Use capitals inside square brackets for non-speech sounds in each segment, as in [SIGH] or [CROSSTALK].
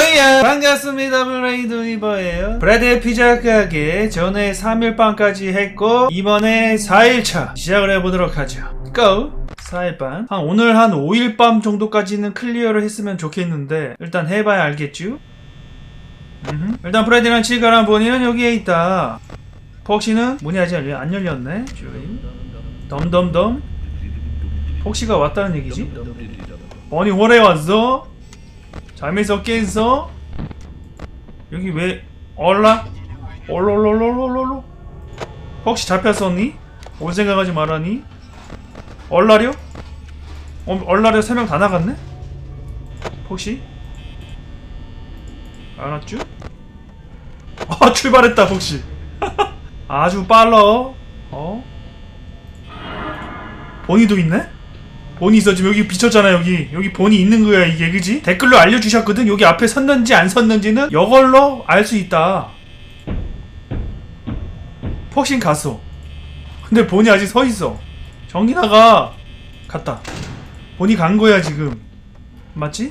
왜야 반갑습니다 블레이드 이버예요 브래드 피자 가게 전에 3일반까지 했고 이번에 4일차 시작을 해보도록 하죠 고! 4일반 한 오늘 한 5일밤 정도까지는 클리어를 했으면 좋겠는데 일단 해봐야 알겠죠? 음흠. 일단 프레디랑 칠가랑 보니는 여기에 있다 폭시는 문이 아직 열려- 안 열렸네 조이. 덤덤덤 폭시가 왔다는 얘기지? 버니 월에 왔어? 잠에서 깼어? 여기 왜 얼라? 얼얼얼얼얼얼 혹시 잡혔었니? 올 생각하지 말라니? 얼라려? 어, 얼라려 세 명 다 나갔네? 혹시? 알았쥬? 아 [LAUGHS] 출발했다 혹시 [LAUGHS] 아주 빨라 어? 본이도 있네? 본이 있어 지금 여기 비쳤잖아 여기 여기 본이 있는 거야 이게 그지? 댓글로 알려주셨거든 여기 앞에 섰는지 안 섰는지는 이걸로 알 수 있다 폭신 갔어 근데 본이 아직 서 있어 정기나가 갔다 본이 간 거야 지금 맞지?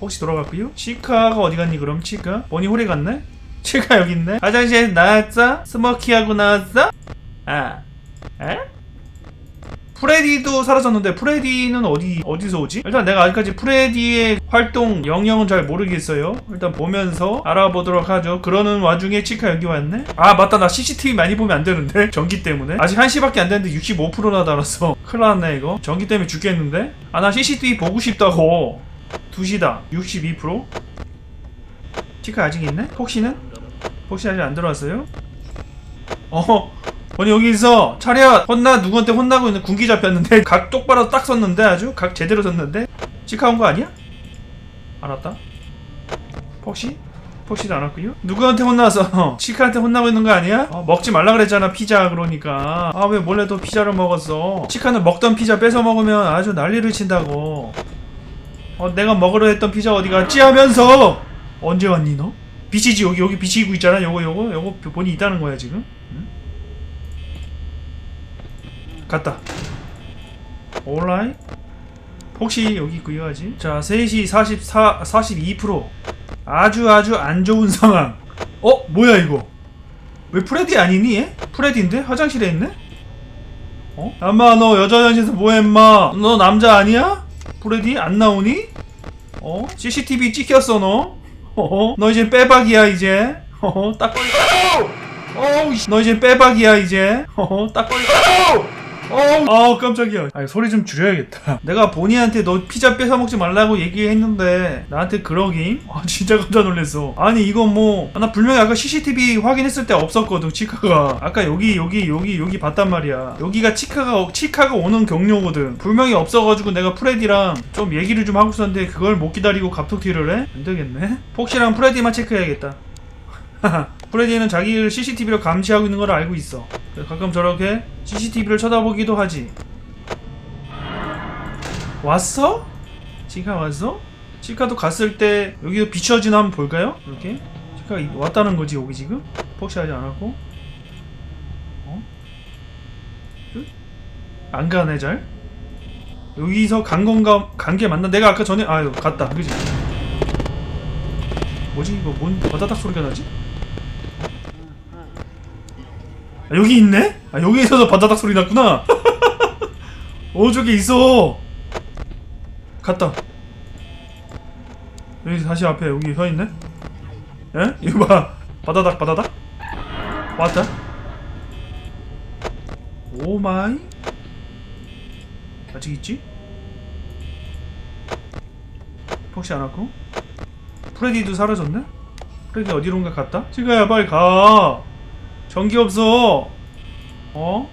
혹시 돌아갔고요? 치카가 어디 갔니 그럼 치카? 본이 홀에 갔네? [LAUGHS] 치카 여기 있네? 화장실에 나왔어? 스모키하고 나왔어? 아 에? 프레디도 사라졌는데 프레디는 어디 어디서 오지? 일단 내가 아직까지 프레디의 활동 영역은 잘 모르겠어요. 일단 보면서 알아보도록 하죠. 그러는 와중에 치카 여기 왔네. 아 맞다 나 CCTV 많이 보면 안 되는데 [LAUGHS] 전기 때문에 아직 1시밖에 안 됐는데 65%나 달았어. [LAUGHS] 큰일 났네 이거. 전기 때문에 죽겠는데? 아 나 CCTV 보고 싶다고. 2시다. 62%? 치카 아직 있네? 폭시는? 폭시 아직 안 들어왔어요? 어 아니 여기 있어 차렷. 혼나 누구한테 혼나고 있는 군기 잡혔는데 [LAUGHS] 각 똑바로 딱 섰는데 아주? 각 제대로 섰는데? 치카 온거 아니야? 알았다. 폭시? 폭시도 안 왔고요. 누구한테 혼나서? [LAUGHS] 치카한테 혼나고 있는 거 아니야? 어, 먹지 말라 그랬잖아 피자. 그러니까. 아 왜 몰래 또 피자를 먹었어? 치카는 먹던 피자 뺏어 먹으면 아주 난리를 친다고. 어 내가 먹으려 했던 피자 어디 갔지 하면서! 언제 왔니 너? 비치지 여기 여기 비치고 있잖아. 요거 요거 요거 본이 있다는 거야 지금 갔다. 온라인? 혹시 여기 있고요 아직. 자, 3시 44, 42% 아주 아주 안 좋은 상황. 어? 뭐야 이거? 왜 프레디 아니니 얘? 프레디인데? 화장실에 있네? 어? 엄마 너 여자 화장실에서 뭐해 임마? 너 남자 아니야? 프레디 안 나오니? 어? CCTV 찍혔어 너? 어? 너 이제 빼박이야 이제? 어? 딱 걸려. 어우 씨. 너 이제 빼박이야 이제? 어? 딱 걸려. 어우 아우 깜짝이야. 아니 소리 좀 줄여야겠다. [LAUGHS] 내가 보니한테 너 피자 뺏어 먹지 말라고 얘기했는데 나한테 그러긴? 아 진짜 깜짝 놀랐어. 아니 이거 뭐나 분명히 아까 CCTV 확인했을 때 없었거든 치카가. 아까 여기 여기 여기 여기 봤단 말이야. 여기가 치카가 치카가 오는 경로거든. 분명히 없어가지고 내가 프레디랑 좀 얘기를 좀 하고 있었는데 그걸 못 기다리고 갑툭튀를 해? 안 되겠네? 폭시랑 프레디만 체크해야겠다 [LAUGHS] 프레디는 자기를 CCTV로 감시하고 있는 걸 알고 있어. 가끔 저렇게 CCTV를 쳐다보기도 하지. 왔어? 치카 왔어? 치카도 갔을 때 여기도 비춰진 한번 볼까요? 이렇게 치카가 이- 왔다는 거지 여기 지금? 폭시하지 않았고 어? 끝? 안 가네 잘? 여기서 간 건가 간 게 맞나? 내가 아까 전에 아유 갔다 그지? 뭐지 이거 뭔 바다닥 소리가 나지? 아, 여기 있네? 아 여기 있어서 바다닥 소리 났구나 [LAUGHS] 어 저기 있어 갔다 여기 다시 앞에 여기 서 있네 에? 이거 봐 바다닥 바다닥 왔다 오 마이 아직 있지? 혹시 안 왔고? 프레디도 사라졌네? 프레디 어디론가 갔다? 지가야 빨리 가 전기 없어 어?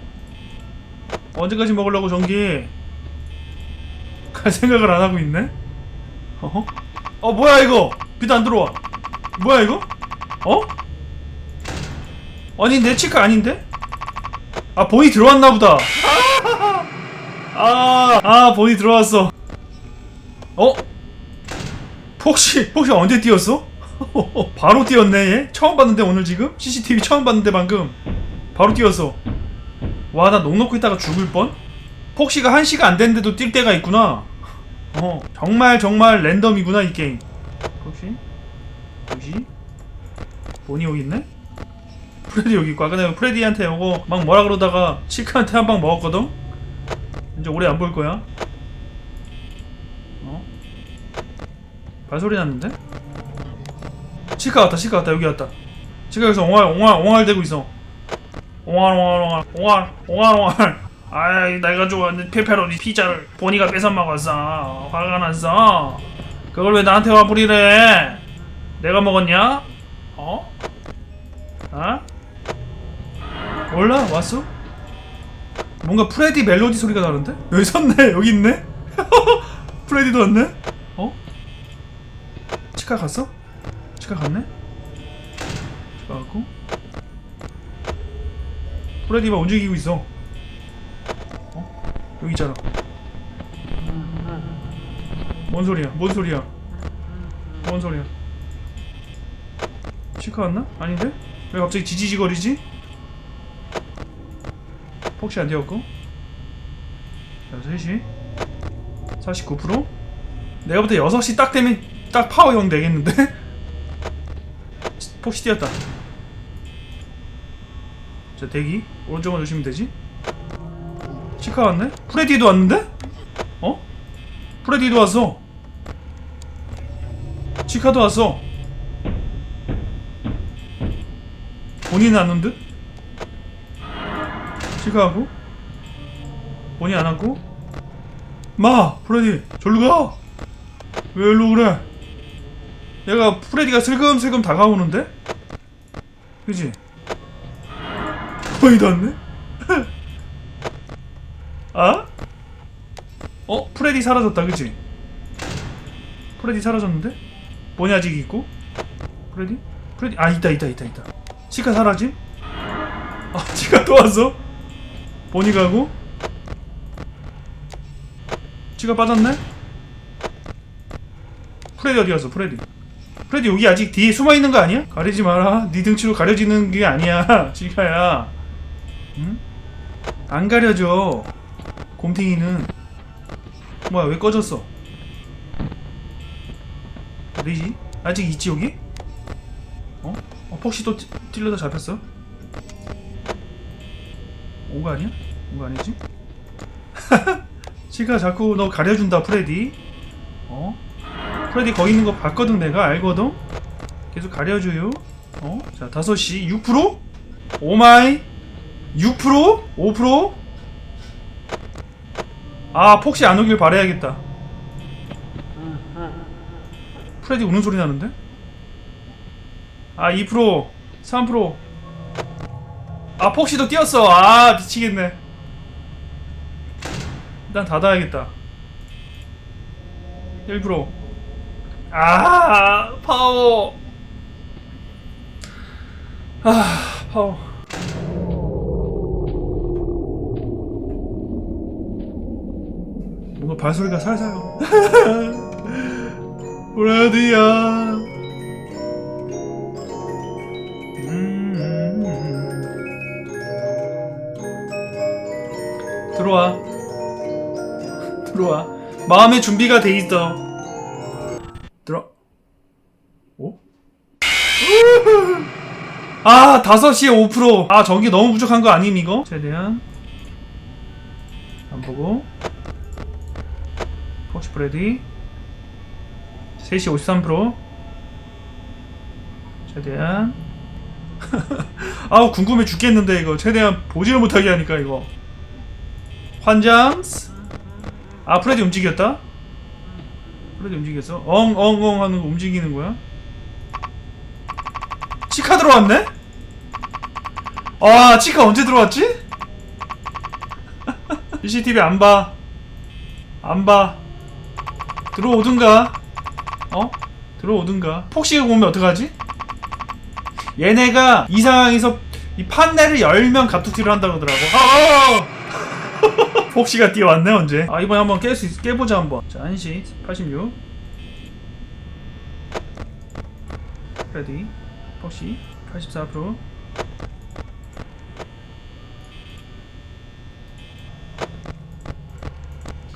언제까지 먹으려고 전기 갈 생각을 안 하고 있네 어? 어 뭐야 이거 빛 안 들어와 뭐야 이거? 어? 아니 내 치카 아닌데? 아 본이 들어왔나 보다 [LAUGHS] 아, 아 본이 들어왔어 어? 폭시 폭시 언제 뛰었어? [LAUGHS] 바로 뛰었네 얘 처음 봤는데 오늘 지금 CCTV 처음 봤는데 방금 바로 뛰었어 와나 녹 놓고 있다가 죽을 뻔 폭시가 1시가 안 됐는데도 뛸 때가 있구나 [LAUGHS] 어 정말 정말 랜덤이구나 이 게임 폭시 뭐지? 보니 여기 있네? 프레디 여기 있고 아까 내가 프레디한테 요거 막 뭐라 그러다가 치크한테 한 방 먹었거든? 이제 오래 안 볼 거야 어? 발소리 났는데? 치카 왔다 치카 왔다 여기 왔다 치카 여기서 옹알 옹알 옹알 대고 있어 옹알 옹알 옹알 옹알 옹알 옹알 아이 내가 좋아하는 페페로니 피자를 보니가 뺏어 먹었어 화가 났어 그걸 왜 나한테 와 부리래 내가 먹었냐? 어? 아? 몰라 왔어? 뭔가 프레디 멜로디 소리가 나는데? 여기 섰네 여기 있네? [LAUGHS] 프레디도 왔네? 어? 치카 갔어? 치카 갔네? 치카 갔고 프레디 막 움직이고 있어 어? 여기 있잖아 뭔 소리야 뭔 소리야 뭔 소리야 치카 왔나? 아닌데? 왜 갑자기 지지지거리지? 폭시 안 되었고 자 3시 49% 내가 볼때 6시 딱 되면 딱 파워 0 되겠는데? [LAUGHS] 폭시 뛰었다 자 대기 오른쪽만 조심면 되지 치카 왔네? 프레디도 왔는데? 어? 프레디도 왔어 치카도 왔어 본인은 안 온 듯? 치카하고 본인 안 왔고 마 프레디 절로 가! 왜 일로 그래? 얘가 프레디가 슬금슬금 다가오는데? 그지? 거의 다 왔네? [LAUGHS] 아? 어? 프레디 사라졌다 그지? 프레디 사라졌는데? 뭐니 아직 있고? 프레디? 프레디 아 있다 있다 있다 있다 치카 사라짐? 아 [LAUGHS] 치카 또 왔어? 보니 가고? 치카 빠졌네? 프레디 어디 갔어 프레디 프레디 여기 아직 뒤에 숨어 있는 거 아니야? 가리지 마라 네 등치로 가려지는 게 아니야 [LAUGHS] 치카야 응? 안 가려져 곰탱이는 뭐야 왜 꺼졌어 어디지? 아직 있지 여기? 어? 어 폭시 또 찌- 찔러다 잡혔어? 온거 아니야? 온거 아니지? [LAUGHS] 치가 자꾸 너 가려준다 프레디 어? 프레디 거기 있는 거 봤거든 내가 알거든? 계속 가려줘요 어? 자 5시 6%? 오마이 6%? 5%? 아 폭시 안 오길 바라야겠다 프레디 우는 소리 나는데? 아 2% 3%. 아 폭시도 뛰었어. 아 미치겠네. 일단 닫아야겠다. 1%. 아 파워. 아 파워. 뭔가 발소리가 살살. [LAUGHS] 브라디야. 음. 들어와. 들어와. 마음의 준비가 돼 있어. 5시에 5%. 아, 전기 너무 부족한 거 아님, 이거? 최대한. 안 보고. 폭시 프레디. 3시 53%. 최대한. [LAUGHS] 아우 궁금해 죽겠는데 이거 최대한 보지를 못하게 하니까 이거 환장 아 프레디 움직였다 프레디 움직였어 엉 엉 엉 하는 거 움직이는 거야 치카 들어왔네 아 치카 언제 들어왔지 [LAUGHS] CCTV 안 봐 안 봐 들어오든가 어 들어오든가 폭식을 보면 어떡하지 얘네가 이 상황에서 이 판넬을 열면 갑툭튀를 한다고 하더라고. 아! [LAUGHS] 폭시가 뛰어왔네 언제? 아 이번에 한번 깰 수 있, 깨보자 한번. 자 한시 86. 레디. 폭시 84%.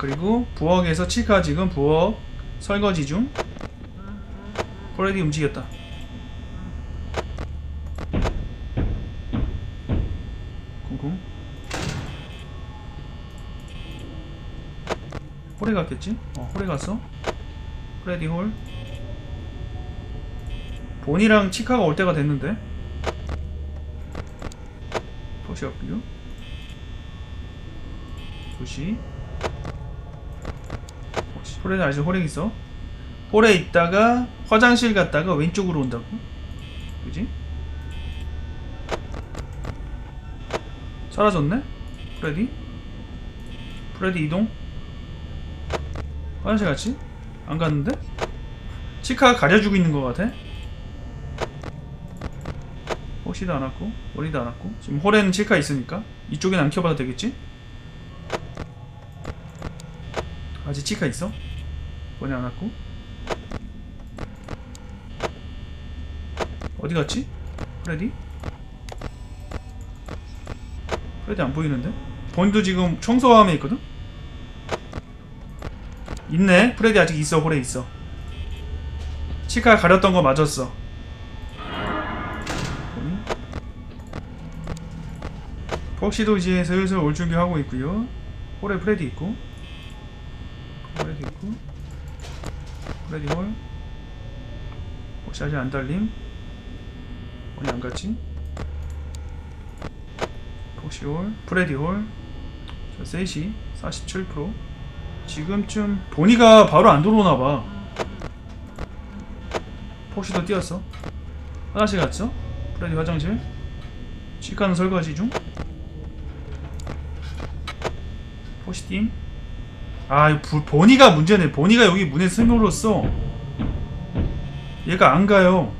그리고 부엌에서 치카 지금 부엌 설거지 중. 포레디 움직였다. 쿵쿵. 홀에 갔겠지? 어 홀에 갔어? 프레디 홀. 본이랑 치카가 올 때가 됐는데. 도시였고요 도시. 도시 홀에 아직 홀에 있어 홀에 있다가 화장실 갔다가 왼쪽으로 온다고 그지? 사라졌네? 프레디? 프레디 이동? 화장실 갔지? 안 갔는데? 치카가 가려주고 있는 것 같아 호시도 안 왔고 머리도 안 왔고 지금 홀에는 치카 있으니까 이쪽엔 안 켜봐도 되겠지? 아직 치카 있어? 머리 안 왔고 어디 갔지? 프레디? 프레디 안 보이는데? 본도 지금 청소함에 있거든? 있네. 프레디 아직 있어. 홀에 있어. 치카 가렸던 거 맞았어. 폭시도 이제 슬슬 올 준비하고 있고요. 홀에 프레디 있고. 프레디 있고. 프 레디 홀. 혹시 아직 안 달림? 어디 안 갔지? 폭시 홀. 프레디 홀. 자, 3시 47% 지금쯤 보니가 바로 안 들어오나 봐. 폭시도 뛰었어. 화장실 갔어? 프레디 화장실. 치카는 설거지 중. 폭시 팀. 아, 이 부- 보니가 문제네. 보니가 여기 문에 스며들었어. 얘가 안 가요.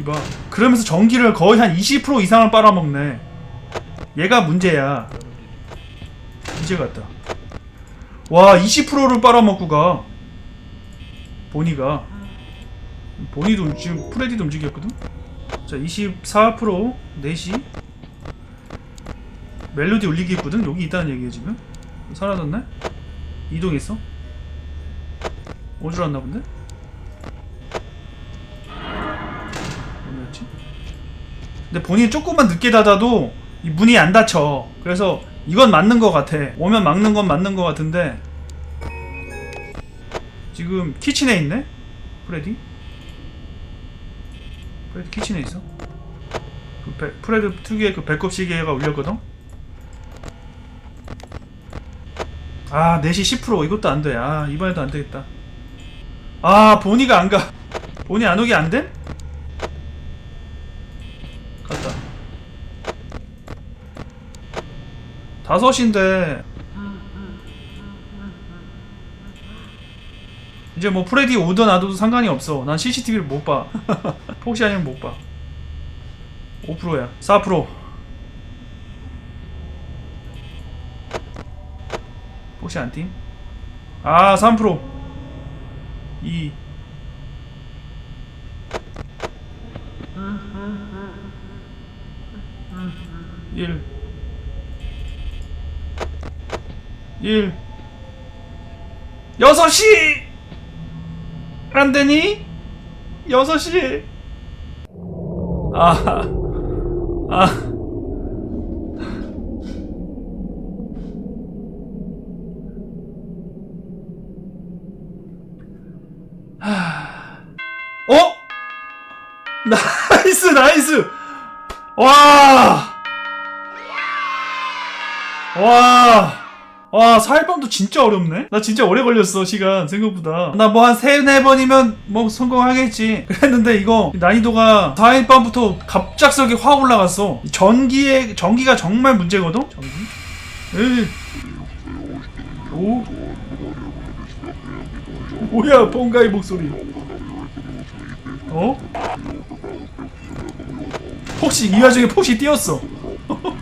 이봐. 그러면서 전기를 거의 한 20% 이상을 빨아먹네. 얘가 문제야. 이제 갔다. 와, 20%를 빨아먹고 가. 보니가. 보니도 지금 프레디도 움직였거든? 자, 24% 4시. 멜로디 울리기 있거든? 여기 있다는 얘기야, 지금. 사라졌네? 이동했어? 오줄 왔나 본데? 어디였지? 근데 본인이 조금만 늦게 닫아도 이 문이 안 닫혀. 그래서 이건 맞는 것 같아. 오면 막는 건 맞는 것 같은데 지금 키친에 있네? 프레디? 프레디 키친에 있어? 그 배- 프레드 특유의 그 배꼽 시계가 울렸거든? 아 4시 10% 이것도 안 돼. 아 이번에도 안 되겠다. 아 보니가 안 가. 보니 안 오게 안 돼? 갔다. 다섯인데 이제 뭐 프레디 오든 안 오든 상관이 없어. 난 CCTV를 못 봐. [LAUGHS] 폭시 아니면 못 봐. 5%야. 4%. 폭시 안 팀? 아, 3%. 2. 일. 일. 여섯 시! 안 되니? 여섯 시! 아. 아. 하. 어? 나이스, 나이스! 와! 와! 와, 사일밤도 진짜 어렵네? 나 진짜 오래 걸렸어, 시간, 생각보다. 나 뭐한 세네 번이면 뭐 성공하겠지. 그랬는데 이거 난이도가 4일밤부터 갑작스럽게 확 올라갔어. 전기에, 전기가 정말 문제거든? 전기? 에이. 오? 뭐야, 뽕가의 목소리. 어? 혹시 이 와중에 폭시 뛰었어. [LAUGHS]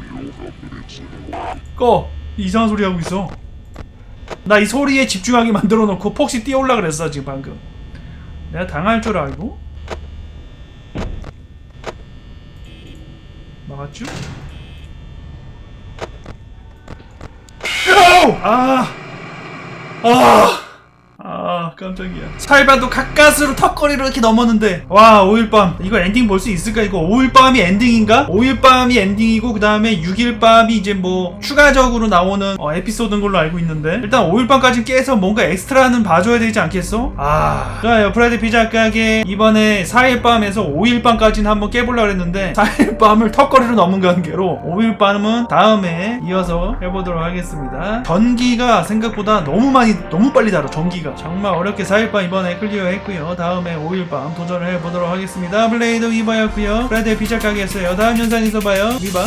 꺼 이상한 소리 하고 있어 나 이 소리에 집중하게 만들어 놓고 폭시 뛰어올라 그랬어 지금 방금 내가 당할 줄 알고 막았죠? 아우! 아! 깜짝이야. 살바도 가까스로 턱걸이로 이렇게 넘었는데 와 5일 밤. 이거 엔딩 볼 수 있을까? 이거 5일 밤이 엔딩인가? 5일 밤이 엔딩이고 그 다음에 6일 밤이 이제 뭐 추가적으로 나오는 어, 에피소드인 걸로 알고 있는데 일단 5일 밤까지 깨서 뭔가 엑스트라는 봐줘야 되지 않겠어? 아. 좋아요. 프라이드 피자 가게. 이번에 4일 밤에서 5일 밤까지는 한번 깨보려고 했는데 [LAUGHS] 4일 밤을 턱걸이로 넘은 관계로 5일 밤은 다음에 이어서 해보도록 하겠습니다. 전기가 생각보다 너무 많이 너무 빨리 달아 전기가. 정말 어렵 게 4일 밤 이번에 클리어 했고요. 다음에 5일 밤 도전을 해보도록 하겠습니다. 블레이드 위바였고요. 프라이드 피자 가게였어요 다음 영상에서 봐요. 위바